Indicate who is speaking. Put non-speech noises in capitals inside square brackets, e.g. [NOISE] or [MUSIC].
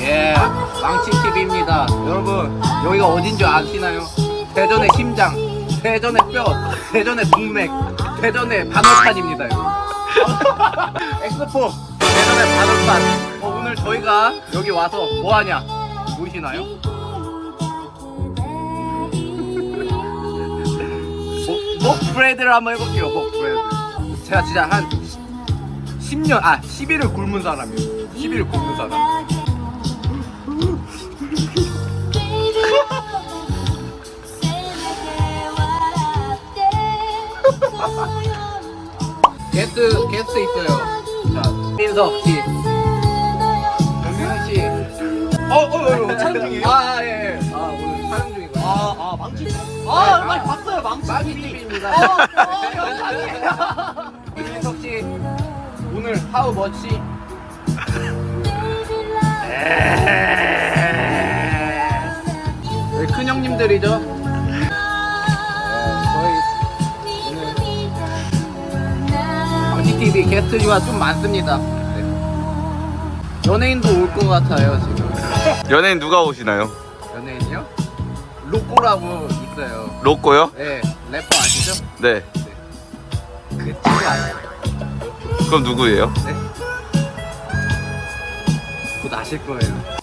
Speaker 1: 예, 망치TV입니다. 여러분, 여기가 어딘지 아시나요? 대전의 심장, 대전의 뼈, 대전의 동맥, 대전의 반월판입니다. 여러분. [LAUGHS] 엑스포, 대전의 반월판. 어, 오늘 저희가 여기 와서 뭐하냐? 보이시나요? [LAUGHS] 먹, 먹브레드를 한번 해볼게요, 먹브레드. 제가 진짜 한 10년, 아, 10일을 굶은 사람이에요. 10일을 굶은 사람. 게스트, 게스트 있어요. 자, 민석 씨. 정민훈 씨. 어, 어, 어, 어,
Speaker 2: 촬영 중이에요?
Speaker 1: 아, 아, 예, 예. 아, 오늘 촬영 중이거든요.
Speaker 2: 아, 아, 망치.
Speaker 1: 아,
Speaker 2: 아, 많이 봤어요, 망치.
Speaker 1: 마기 TV입니다.
Speaker 2: 어, 어, 영상이에요.
Speaker 1: 씨, 오늘 하우 머치? 큰 형님들이죠. 어, 저희 오늘 방지 TV 게스트가 좀 많습니다. 네. 연예인도 올 것 같아요 지금.
Speaker 3: 연예인 누가 오시나요?
Speaker 1: 연예인이요? 로꼬라고 있어요.
Speaker 3: 로꼬요?
Speaker 1: 네, 래퍼 아시죠?
Speaker 3: 네.
Speaker 1: 그 친구 아니에요.
Speaker 3: 그럼 누구예요?
Speaker 1: 네. 곧 아실 거예요.